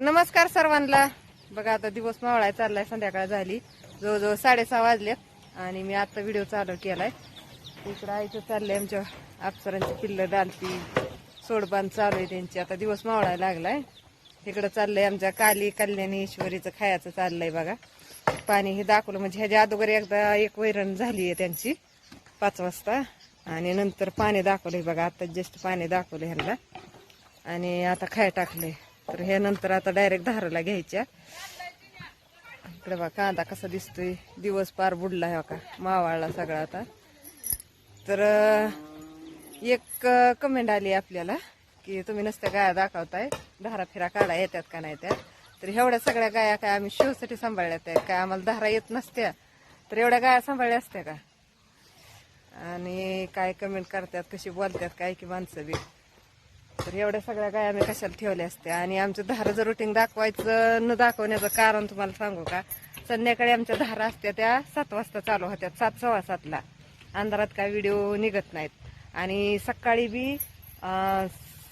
नमस्कार सर्वांना. बघा आता दिवस मावळाय चाललाय संध्याकाळ झाली. जवळजवळ साडेसहा वाजलेत आणि मी आता व्हिडिओ चालू केलाय. इकडं आयचं चाललंय आमच्या अप्सरांची पिल्लं डालती सोडबांध चालू आहे त्यांची. आता दिवस मावळायला लागलाय. इकडं चाललंय आमच्या काली कल्याणी ईश्वरीचं खायचं चाललंय बघा. पाणी हे दाखवलं. म्हणजे ह्याच्या अगोदर एकदा एक वैरण झाली आहे त्यांची पाच वाजता. आणि नंतर पाणी दाखवलंय बघा. आता जस्ट पाणी दाखवलं ह्यांना. आणि आता खाय टाकलंय. तर हे नंतर आता डायरेक्ट धाराला घ्यायच्या. इकडे बा कांदा कसा दिसतोय. दिवस पार बुडला आहे का मावाळला सगळा आता. तर एक कमेंट आली आपल्याला की तुम्ही नसत्या गाया दाखवताय धारा फिरा काढा येतात का नाही त्या. तर एवढ्या सगळ्या गाया काय आम्ही शोसाठी सांभाळल्यात आहेत काय आम्हाला धारा येत नसत्या. तर एवढ्या गाया सांभाळल्या असत्या का? आणि काय कमेंट करतात कशी बोलतात काय की माणसं बी. तर एवढ्या सगळ्या गाय आम्ही कशाला ठेवल्या असत्या? आणि आमचं धाराचं रुटीन दाखवायचं न दाखवण्याचं कारण तुम्हाला सांगू का? संध्याकाळी आमच्या धारा असत्या त्या सात वाजता चालू होत्यात सात सव्वा सातला. अंधारात काय व्हिडिओ निघत नाहीत. आणि सकाळी बी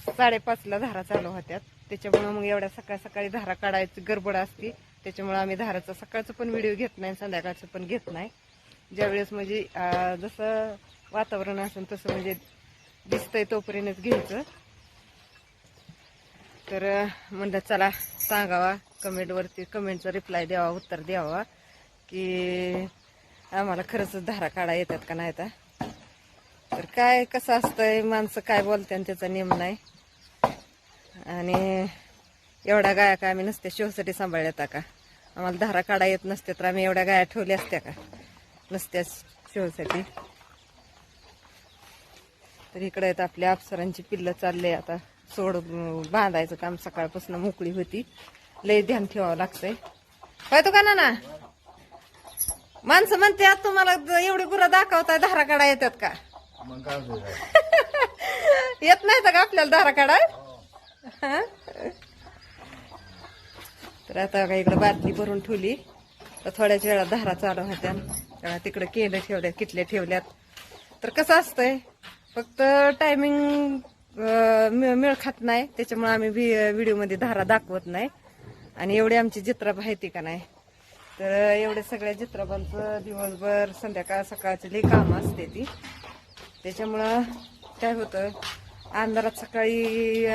साडेपाचला धारा चालू होत्या त्याच्यामुळं मग एवढ्या सकाळ सकाळी धारा काढायची गडबड असती. त्याच्यामुळं आम्ही धाराचं सकाळचं पण व्हिडिओ घेत नाही संध्याकाळचं पण घेत नाही. ज्यावेळेस म्हणजे जसं वातावरण असेल तसं म्हणजे दिसतंय तोपर्यंतच घ्यायचं. तर म्हणलं चला सांगावा कमेंटवरती कमेंटचा रिप्लाय द्यावा उत्तर द्यावा की आम्हाला खरंच धारा काढा येतात का नाही तर तर काय कसं असतंय माणसं काय बोलते त्याचा नियम नाही. आणि एवढ्या गाया काय आम्ही नसते शिवसाठी सांभाळल्या का आम्हाला धारा काढा येत नसते तर आम्ही एवढ्या गाया ठेवल्या असत्या का? नसत्या शिवसाठी. तर इकडे आहेत आपल्या अप्सरांची पिल्लं चालले आता. सोड बांधायचं काम सकाळपासून मोकळी होती. लय ध्यान ठेवावं लागतंय. होय तो का ना माणसं म्हणते आता तुम्हाला एवढी गुरं दाखवताय धारा काढा येतात का? येत नाही का आपल्याला धारा काढा? तर आता का इकडे बादली भरून ठेवली. तर थोड्याच वेळा धारा चालू होत्या. तिकडे केलं ठेवल्या किटल्या ठेवल्यात. तर कसं असतंय? फक्त टायमिंग मिळ खात नाही त्याच्यामुळे आम्ही व्हिडिओमध्ये धारा दाखवत नाही. आणि एवढी आमची जत्रा माहिती का नाही? तर एवढे सगळ्या जत्राबांचं दिवसभर संध्याकाळ सकाळची लई कामं असते ती. त्याच्यामुळं काय होतं अंधारात सकाळी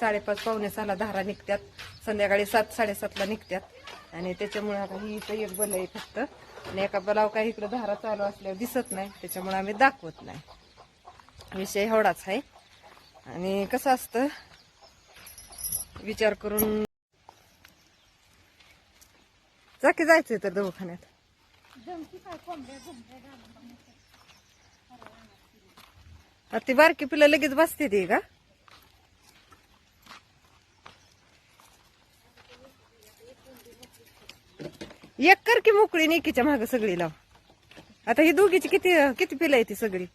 साडेपाच पावणे सहाला धारा निघतात संध्याकाळी सात साडेसातला निघतात आणि त्याच्यामुळे आता ही इथं एक बल आहे फक्त. आणि एका बलाव काही इकडं धारा चालू असल्यावर दिसत नाही त्याच्यामुळे आम्ही दाखवत नाही. विषय एवढाच आहे. आणि कसं असतं? विचार करून. जाकी जायचंय तर दवाखान्यात. ती बारकी पिलं लगेच बसते ती का? एक कर की मोकळी नेकीच्या माग सगळी लाव. आता ही दोघीची किती किती पिलं आहे ती सगळी?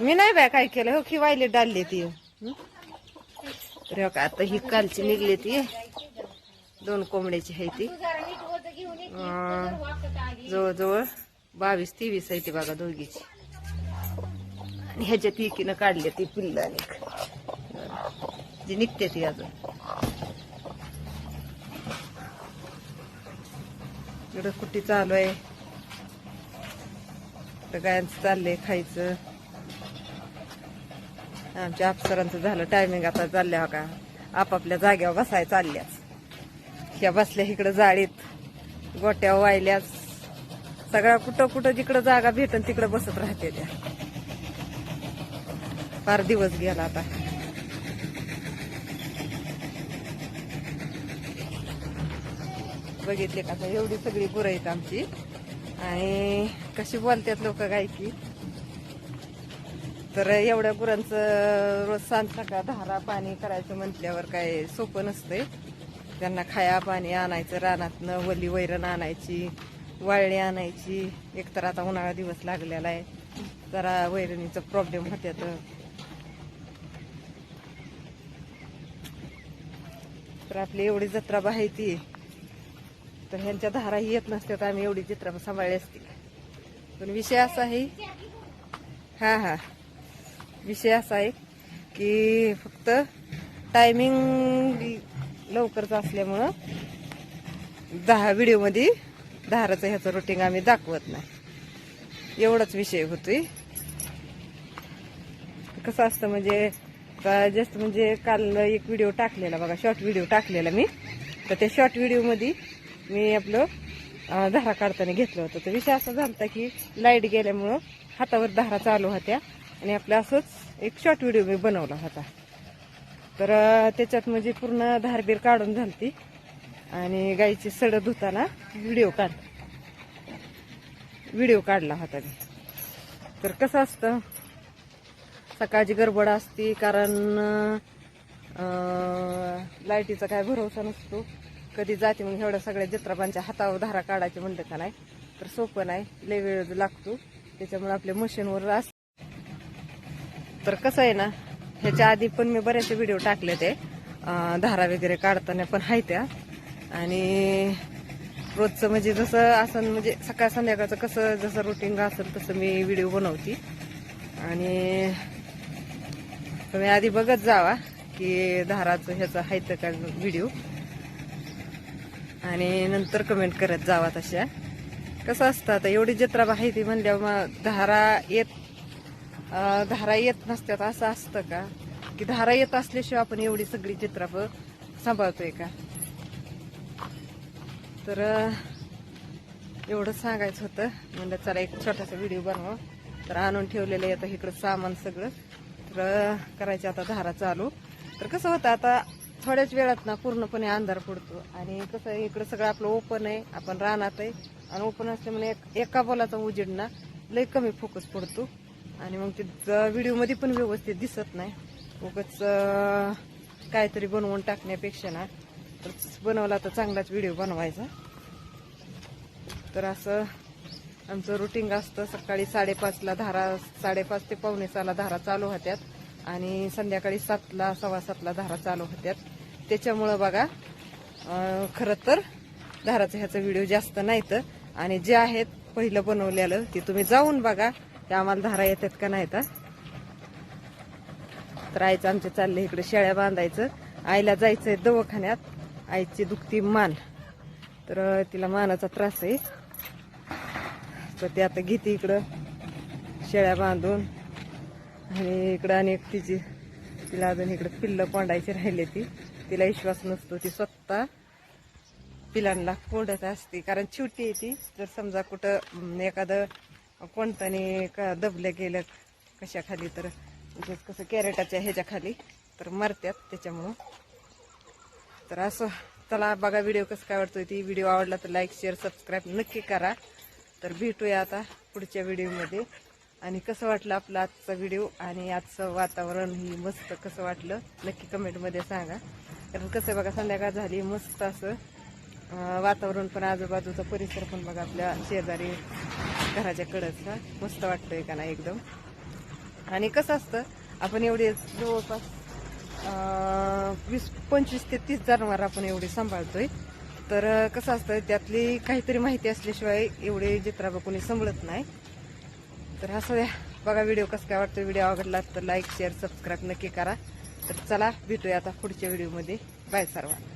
मी नाही बाय काय केलं. हो की वायले डालली ती. हं? तर का आता ही कालची निघली ती. दोन कोंबड्याची आहे ती. जवळजवळ बावीस तेवीस आहे ती बघा दोघीची. आणि ह्याच्यात एकीनं काढली ती पिल्ल आणि जी निघते ती अजून. इकडं कुठे चालू आहे? गायचं गायांचं चाललंय खायचं. आमच्या अप्सरांचं झालं टायमिंग आता चालल्या हो का. आपापल्या जाग्यावर बसाय चालल्याच ह्या बसल्या इकडं जाळीत गोट्या वाहिल्याच सगळ्या कुठं कुठं जिकडं जागा भेटन तिकडं बसत राहते त्या. फार दिवस गेला आता. बघितले का आता एवढी सगळी गुरं आहेत आमची. आणि कशी बोलतात लोक गायकी? तर एवढ्या गुरांचं रोज सांगता का धारा पाणी करायचं म्हटल्यावर काय सोपं नसतंय. त्यांना खाया पाणी आणायचं रानातनं वली वैरण आणायची वाळणी आणायची. एकतर आता उन्हाळा दिवस लागलेला आहे. जरा वैरणीचा प्रॉब्लेम होत्या तर आपली एवढी जत्रा आहे ती. तर ह्यांच्या धाराही येत नसत्यात आम्ही एवढी जत्रा सांभाळली असती. पण विषय असा आहे हा हा. विषय असा आहे की फक्त टायमिंग लवकरच असल्यामुळं दहा व्हिडिओमध्ये दाराचं ह्याचं रुटीन आम्ही दाखवत नाही. एवढाच विषय होतोय. कसं असतं म्हणजे का जस्ट म्हणजे काल एक व्हिडिओ टाकलेला बघा शॉर्ट व्हिडिओ टाकलेला मी. तर त्या शॉर्ट व्हिडिओमध्ये मी आपलं धारा काढताना घेतलं होतं. तर विषय असा झाला की लाइट गेल्यामुळं हातावर धारा चालू होत्या. आणि आपलं असंच एक शॉर्ट व्हिडिओ मी बनवला होता. तर त्याच्यात म्हणजे पूर्ण धारबीर काढून झालती. आणि गाईची सड धुताना व्हिडिओ काढ व्हिडिओ काढला होता मी. तर कसं असतं सकाळची गडबड असती कारण लाईटीचा काय भरोसा नसतो. कधी जाते मग एवढ्या सगळ्या जत्राबांच्या हातावर धारा काढायचे म्हणलं का नाही? तर सोपं नाही लय वेळ लागतो. त्याच्यामुळे आपल्या मशीनवर अस तर कसं आहे ना ह्याच्या आधी पण मी बरेचसे व्हिडिओ टाकले ते. धारा वगैरे काढताना पण आहे त्या. आणि रोजचं म्हणजे जसं असं म्हणजे सकाळ संध्याकाळचं कसं जसं रुटीन असेल तसं मी व्हिडिओ बनवते. आणि तुम्ही आधी बघत जावा की धाराचं ह्याचं आहे का व्हिडिओ आणि नंतर कमेंट करत जावा तशा. कसं असतं आता एवढी जत्रा माहिती म्हणल्यावर मग धारा येत धारा येत नसत्यात असं असतं का? की धारा येत असल्याशिवाय आपण एवढी सगळी चित्रा सांभाळतोय का? तर एवढं सांगायचं होतं. म्हणलं चला एक छोटासा व्हिडिओ बनवा. तर आणून ठेवलेलं आहे आता इकडं सामान सगळं. तर करायचं आता धारा चालू. तर कसं होतं आता थोड्याच वेळात ना पूर्णपणे अंधार पडतो. आणि कसं आहे इकडं सगळं आपलं ओपन आहे. आपण रानात आहे. आणि ओपन असल्यामुळे एक- एका बोलाचा उजेड ना लई कमी फोकस पडतो. आणि मग ते व्हिडिओमध्ये पण व्यवस्थित दिसत नाही. उगच काहीतरी बनवून टाकण्यापेक्षा ना तर बनवला तर चांगलाच व्हिडिओ बनवायचा. तर असं आमचं रुटीन असतं सकाळी साडेपाचला धारा साडेपाच ते पावणे सहाला धारा चालू होत्यात आणि संध्याकाळी सातला सव्वा सातला धारा चालू होत्यात. त्याच्यामुळं बघा खरं तर धाराचं ह्याचा व्हिडिओ जास्त नाहीत. आणि जे आहेत पहिलं बनवलेलं ते तुम्ही जाऊन बघा. ते आम्हाला धारा येतात का नाही तर आईचं आमचे चालले इकडे शेळ्या बांधायचं. आईला जायचंय दवाखान्यात. आईची दुखती मान. तर तिला मानाचा त्रास आहे. तर ते आता घेते इकडं शेळ्या बांधून. आणि इकडं आणि तिची तिला अजून इकडं पिल्लं कोंडायची राहिले ती. तिला विश्वास नसतो ती स्वतः पिलांना कोंडत असते. कारण छोटी आहे ती. जर समजा कुठं एखादं कोणताने का दबलं गेलं कशाखाली तर म्हणजे कसं कॅरेटाच्या ह्याच्या खाली तर मरत्यात त्याच्यामुळं. तर असं चला बघा व्हिडिओ कसं काय वाटतोय. ती व्हिडिओ आवडला तर लाईक शेअर सबस्क्राईब नक्की करा. तर भेटूया आता पुढच्या व्हिडिओमध्ये. आणि कसं वाटलं आपला आजचा व्हिडिओ आणि आजचं वातावरण ही मस्त कसं वाटलं नक्की कमेंटमध्ये सांगा. कारण कसं बघा संध्याकाळ झाली मस्त असं वातावरण पण आजूबाजूचा परिसर पण बघा आपल्या शेजारी. घराच्या कडचा मस्त वाटतोय का नाही एकदम? आणि कसं असतं आपण एवढे जवळपास वीस पंचवीस ते तीस जनावर आपण एवढे सांभाळतोय. तर कसं असतं त्यातली काहीतरी माहिती असल्याशिवाय एवढे जत्रा कोणी सांभाळत नाही. तर असं द्या बघा व्हिडिओ कसं काय वाटतं व्हिडिओ आवडला तर लाईक शेअर सबस्क्राईब नक्की करा. तर चला भेटूया आता पुढच्या व्हिडिओमध्ये. बाय सर्वांना.